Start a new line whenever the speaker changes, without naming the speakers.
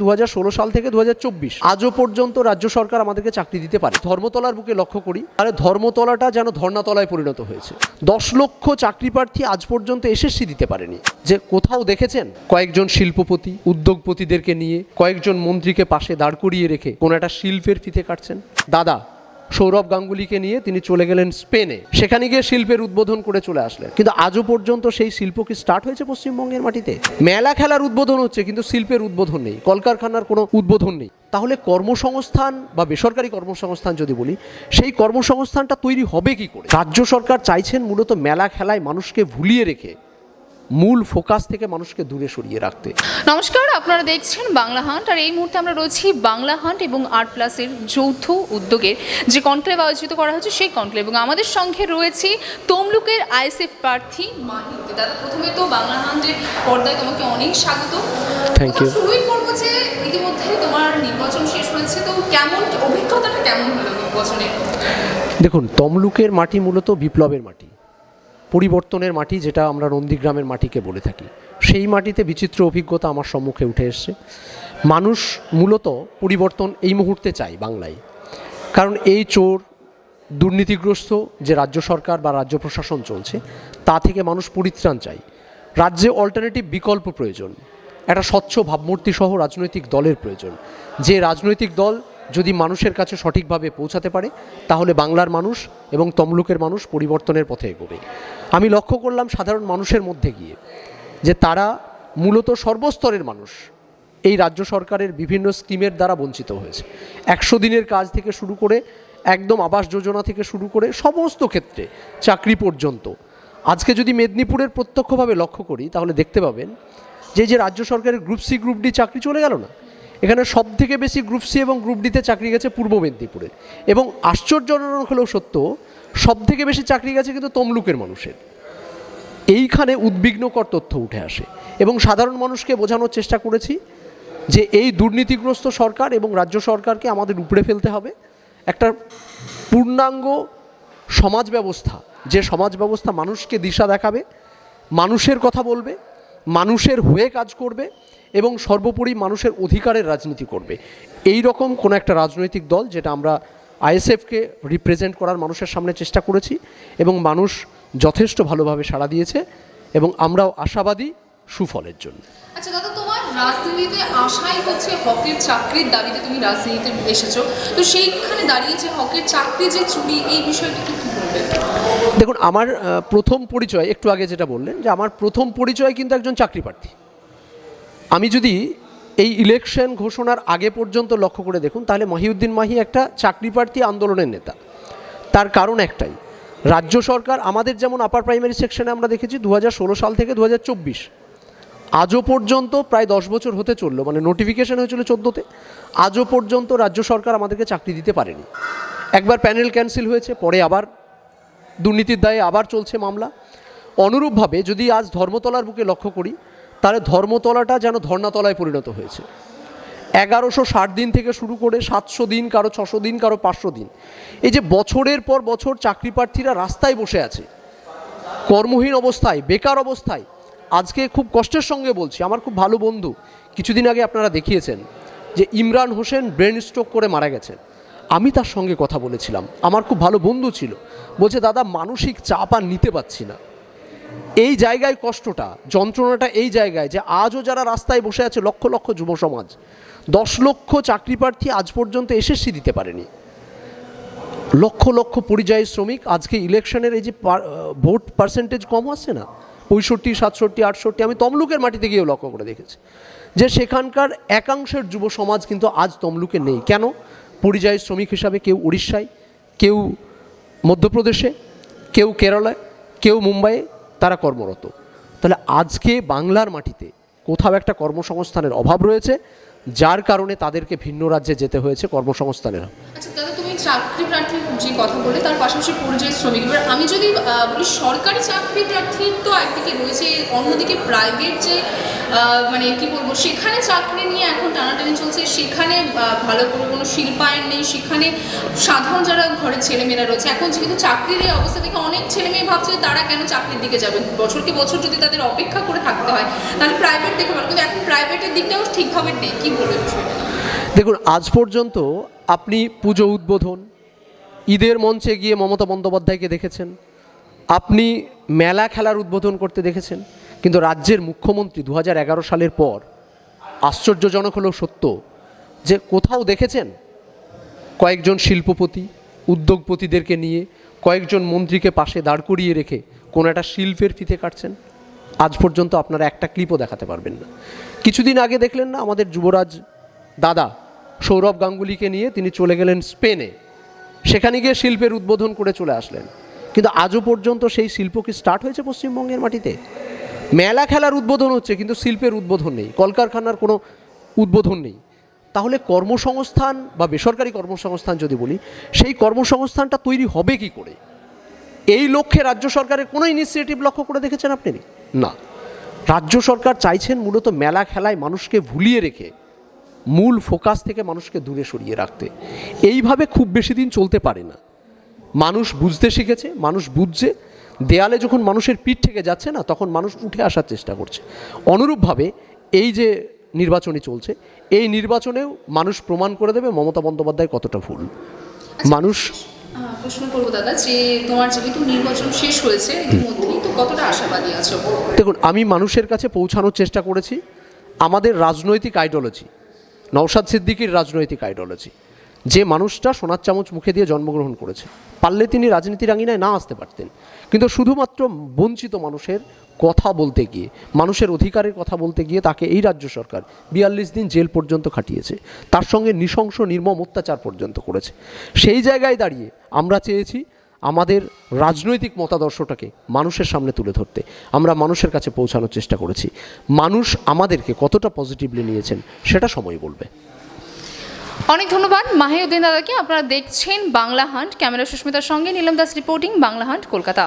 দু হাজার ষোলো সাল থেকে দু আজও পর্যন্ত রাজ্য সরকার আমাদেরকে চাকরি দিতে পারে। ধর্মতলার বুকে লক্ষ্য করি, আরে ধর্মতলাটা যেন ধর্নাতলায় পরিণত হয়েছে। দশ লক্ষ চাকরি প্রার্থী আজ পর্যন্ত এসএসসি দিতে পারেনি। যে কোথাও দেখেছেন? কয়েকজন শিল্পপতি, উদ্যোগপতিদেরকে নিয়ে কয়েকজন মন্ত্রীকে পাশে দাঁড় করিয়ে রেখে কোনো একটা শিল্পের ফিতে কাটছেন। দাদা সৌরভ গাঙ্গুলিকে নিয়ে তিনি চলে গেলেন স্পেনে। সেখানে গিয়ে শিল্পের উদ্বোধন করে চলে আসলেন। কিন্তু আজও পর্যন্ত সেই শিল্প কি স্টার্ট হয়েছে পশ্চিমবঙ্গের মাটিতে? মেলা খেলার উদ্বোধন হচ্ছে, কিন্তু শিল্পের উদ্বোধন নেই। কলকারখানার কোনো উদ্বোধন নেই। তাহলে কর্মসংস্থান বা বেসরকারি কর্মসংস্থান যদি বলি, সেই কর্মসংস্থানটা তৈরি হবে কি করে? রাজ্য সরকার চাইছেন মূলত মেলা খেলায় মানুষকে ভুলিয়ে রেখে, মূল ফোকাস থেকে মানুষকে দূরে সরিয়ে রাখতে।
নমস্কার আপনারা দেখছেন বাংলা হান্ট আর এই মুহূর্তে আমরা রয়েছি বাংলা হান্ট এবং আর্ট প্লাসের যৌথ উদ্যোগের যে কনক্লেভ আয়োজিত করা হচ্ছে সেই কনক্লেভ। এবং আমাদের সঙ্গে রয়েছে তমলুকের আইএসএফ প্রার্থী মাহিউদ্দি দাদা প্রথমে তো বাংলা হান্টের পর্দায় তোমাকে অনেক স্বাগত। থ্যাংক
ইউ
শুরুই করব যে ইতিমধ্যে তোমার নির্বাচন শেষ হয়েছে তো কেমন অভিজ্ঞতাটা কেমন হলো নির্বাচনের?
দেখুন তমলুকের মাটি মূলত বিপ্লবের মাটি পরিবর্তনের মাটি যেটা আমরা নন্দীগ্রামের মাটিকে বলে থাকি। সেই মাটিতে বিচিত্র অভিজ্ঞতা আমার সম্মুখে উঠে এসছে। মানুষ মূলত পরিবর্তন এই মুহূর্তে চায় বাংলায়। কারণ এই চোর, দুর্নীতিগ্রস্ত যে রাজ্য সরকার বা রাজ্য প্রশাসন চলছে, তা থেকে মানুষ পরিত্রাণ চায়। রাজ্যে অল্টারনেটিভ বিকল্প প্রয়োজন। একটা স্বচ্ছ ভাবমূর্তি সহ রাজনৈতিক দলের প্রয়োজন। যে রাজনৈতিক দল যদি মানুষের কাছে সঠিকভাবে পৌঁছাতে পারে, তাহলে বাংলার মানুষ এবং তমলুকের মানুষ পরিবর্তনের পথে এগোবে। আমি লক্ষ্য করলাম সাধারণ মানুষের মধ্যে গিয়ে। যে তারা মূলত সর্বস্তরের মানুষ। এই রাজ্য সরকারের বিভিন্ন স্কিমের দ্বারা বঞ্চিত হয়েছে। একশো দিনের কাজ থেকে শুরু করে, একদম আবাস যোজনা থেকে শুরু করে সমস্ত ক্ষেত্রে চাকরি পর্যন্ত। আজকে যদি মেদিনীপুরের প্রত্যক্ষভাবে লক্ষ্য করি, তাহলে দেখতে পাবেন যে যে রাজ্য সরকারের গ্রুপ সি, গ্রুপ ডি চাকরি চলে গেল না। এখানে সব থেকে বেশি গ্রুপ সি এবং গ্রুপ ডিতে চাকরি গেছে পূর্ব মেদিনীপুরে। এবং আশ্চর্যজনক হলেও সত্য সব থেকে বেশি চাকরি গেছে কিন্তু তমলুকের মানুষের। এইখানে উদ্বিগ্নকর তথ্য উঠে আসে। এবং সাধারণ মানুষকে বোঝানোর চেষ্টা করেছি যে এই দুর্নীতিগ্রস্ত সরকার এবং রাজ্য সরকারকে আমাদের উপড়ে ফেলতে হবে। একটা পূর্ণাঙ্গ সমাজ ব্যবস্থা, যে সমাজ ব্যবস্থা মানুষকে দিশা দেখাবে, মানুষের কথা বলবে, মানুষের হয়ে কাজ করবে এবং সর্বোপরি মানুষের অধিকারের রাজনীতি করবে। এই রকম কোনো একটা রাজনৈতিক দল, যেটা আমরা আইএসএফকে রিপ্রেজেন্ট করার মানুষের সামনে চেষ্টা করেছি এবং মানুষ যথেষ্ট ভালোভাবে সাড়া দিয়েছে এবং আমরাও আশাবাদী সুফলের জন্য।
আচ্ছা দাদা তোমার রাজনীতিতে আশাই হচ্ছে হকের চাকরির দাবিতে তুমি রাজনীতিতে এসেছ। তো সেইখানে দাঁড়িয়ে যে হকের চাকরি যে চুরি এই বিষয়টা কি কি বলবে?
দেখুন আমার প্রথম পরিচয় একটু আগে যেটা বললেন যে আমার প্রথম পরিচয় কিন্তু একজন চাকরি প্রার্থী। আমি যদি এই ইলেকশন ঘোষণার আগে পর্যন্ত লক্ষ্য করে দেখুন তাহলে মহিউদ্দিন মাহি একটা চাকরি প্রার্থী আন্দোলনের নেতা। তার কারণ একটাই রাজ্য সরকার আমাদের যেমন আপার প্রাইমারি সেকশনে আমরা দেখেছি দু হাজার ষোলো সাল থেকে দু হাজার চব্বিশ। আজও পর্যন্ত প্রায় দশ বছর হতে চলল মানে নোটিফিকেশন হয়েছিল চোদ্দোতে। আজও পর্যন্ত রাজ্য সরকার আমাদেরকে চাকরি দিতে পারেনি। একবার প্যানেল ক্যান্সেল হয়েছে, পরে আবার দুর্নীতির দায়ে আবার চলছে মামলা। অনুরূপভাবে যদি আজ ধর্মতলার বুকে লক্ষ্য করি, তাহলে ধর্মতলাটা যেন ধর্নাতলায় পরিণত হয়েছে। এগারোশো ষাট দিন থেকে শুরু করে সাতশো দিন, কারও ছশো দিন, কারও পাঁচশো দিন। এই যে বছরের পর বছর চাকরি প্রার্থীরা রাস্তায় বসে আছে, কর্মহীন অবস্থায়, বেকার অবস্থায়, আজকে খুব কষ্টের সঙ্গে বলছি, আমার খুব ভালো বন্ধু কিছুদিন আগে আপনারা দেখিয়েছেন যে ইমরান হোসেন ব্রেন স্ট্রোক করে মারা গেছেন। আমি তার সঙ্গে কথা বলেছিলাম, আমার খুব ভালো বন্ধু ছিল, বলছে, দাদা, মানসিক চাপ আর নিতে পারছি না। এই জায়গায় কষ্টটা, যন্ত্রণাটা এই জায়গায় যে আজও যারা রাস্তায় বসে আছে, লক্ষ লক্ষ যুব সমাজ দশ লক্ষ চাকরি প্রার্থী আজ পর্যন্ত এসএসসি দিতে পারেনি। লক্ষ লক্ষ পরিযায়ী শ্রমিক আজকে ইলেকশনের এই যে ভোট পার্সেন্টেজ কম আসছে না? পঁয়ষট্টি, সাতষট্টি, আটষট্টি, আমি তমলুকের মাটিতে গিয়েও লক্ষ্য করে দেখেছি। যে সেখানকার একাংশের যুব সমাজ কিন্তু আজ তমলুকে নেই। কেন? পরিযায়ী শ্রমিক হিসাবে কেউ উড়িষ্যায়, কেউ মধ্যপ্রদেশে, কেউ কেরালায়, কেউ মুম্বাইয়ে তারা কর্মরত। তাহলে আজকে বাংলার মাটিতে কোথাও একটা কর্মসংস্থানের অভাব রয়েছে। যার কারণে তাদেরকে ভিন্ন রাজ্যে যেতে হয়েছে কর্মসংস্থানেরা।
আচ্ছা চাকরি প্রার্থীর যে কথা বলে তার পাশাপাশি পরিযায়ী শ্রমিক। এবার আমি যদি বলি সরকারি চাকরি প্রার্থীর তো একদিকে রয়েছে, অন্যদিকে প্রাইভেট যে মানে কি বলব, সেখানে চাকরি নিয়ে এখন টানাটানি চলছে। সেখানে ভালো করে কোনো শিল্পায়ন নেই। সেখানে সাধারণ যারা ঘরের ছেলেমেয়েরা রয়েছে, এখন যেহেতু চাকরির এই অবস্থা থেকে অনেক ছেলে মেয়ে ভাবছে যে তারা কেন চাকরির দিকে যাবে? বছরকে বছর যদি তাদের অপেক্ষা করে থাকতে হয়, তাহলে প্রাইভেট দেখে ভালো। কিন্তু এখন প্রাইভেটের দিকটাও ঠিকভাবে নেই। কি বলবে বিষয়টা?
দেখুন, আজ পর্যন্ত আপনি পুজো উদ্বোধন, ঈদের মঞ্চে গিয়ে মমতা বন্দ্যোপাধ্যায়কে দেখেছেন, আপনি মেলা খেলার উদ্বোধন করতে দেখেছেন, কিন্তু রাজ্যের মুখ্যমন্ত্রী দু হাজার এগারো সালের পর আশ্চর্যজনক হলেও সত্য যে কোথাও দেখেছেন? কয়েকজন শিল্পপতি, উদ্যোগপতিদেরকে নিয়ে কয়েকজন মন্ত্রীকে পাশে দাঁড় করিয়ে রেখে কোনো একটা শিল্পের ফিতে কাটছেন, আজ পর্যন্ত আপনারা একটা ক্লিপও দেখাতে পারবেন না। কিছুদিন আগে দেখলেন না আমাদের যুবরাজ দাদা সৌরভ গাঙ্গুলিকে নিয়ে তিনি চলে গেলেন স্পেনে। সেখানে গিয়ে শিল্পের উদ্বোধন করে চলে আসলেন। কিন্তু আজও পর্যন্ত সেই শিল্প কি স্টার্ট হয়েছে পশ্চিমবঙ্গের মাটিতে? মেলা খেলার উদ্বোধন হচ্ছে, কিন্তু শিল্পের উদ্বোধন নেই। কলকারখানার কোনো উদ্বোধন নেই। তাহলে কর্মসংস্থান বা বেসরকারি কর্মসংস্থান যদি বলি, সেই কর্মসংস্থানটা তৈরি হবে কি করে? এই লক্ষ্যে রাজ্য সরকারের কোনো ইনিশিয়েটিভ লক্ষ্য করে দেখেছেন আপনি? না। রাজ্য সরকার চাইছেন মূলত মেলা খেলায় মানুষকে ভুলিয়ে রেখে মূল ফোকাস থেকে মানুষকে দূরে সরিয়ে রাখতে। এইভাবে খুব বেশি দিন চলতে পারে না। মানুষ বুঝতে শিখেছে মানুষ বুঝছে দেয়ালে যখন মানুষের পিঠ থেকে যাচ্ছে না তখন মানুষ উঠে আসার চেষ্টা করছে। অনুরূপভাবে এই যে নির্বাচনী চলছে এই নির্বাচনেও মানুষ প্রমাণ করে দেবে মমতা বন্দ্যোপাধ্যায় কতটা ভুল। মানুষ
প্রশ্ন করব দাদা যে তোমার যেহেতু নির্বাচন শেষ হয়েছে তো কতটা আশাবাদী আছো?
দেখুন আমি মানুষের কাছে পৌঁছানোর চেষ্টা করেছি। আমাদের রাজনৈতিক আইডিওলজি নওশাদ সিদ্দিকির রাজনৈতিক আইডিওলজি। যে মানুষটা সোনার চামচ মুখে দিয়ে জন্মগ্রহণ করেছে, পারলে তিনি রাজনীতির আঙিনায় না আসতে পারতেন। কিন্তু শুধুমাত্র বঞ্চিত মানুষের কথা বলতে গিয়ে, মানুষের অধিকারের কথা বলতে গিয়ে তাকে এই রাজ্য সরকার বিয়াল্লিশ দিন জেল পর্যন্ত খাটিয়েছে, তার সঙ্গে নৃশংস, নির্মম অত্যাচার পর্যন্ত করেছে। সেই জায়গায় দাঁড়িয়ে আমরা চেয়েছি আমাদের রাজনৈতিক মতাদর্শটাকে মানুষের সামনে তুলে ধরতে। আমরা মানুষের কাছে পৌঁছানোর চেষ্টা করেছি। মানুষ আমাদেরকে কতটা পজিটিভলি নিয়েছেন, সেটা সময় বলবে।
অনেক ধন্যবাদ মাহিউদ্দিন দাদাকে। আপনারা দেখছেন বাংলা হান্ট। ক্যামেরা সুস্মিতার সঙ্গে নীলম দাস রিপোর্টিং বাংলা হান্ট, কলকাতা।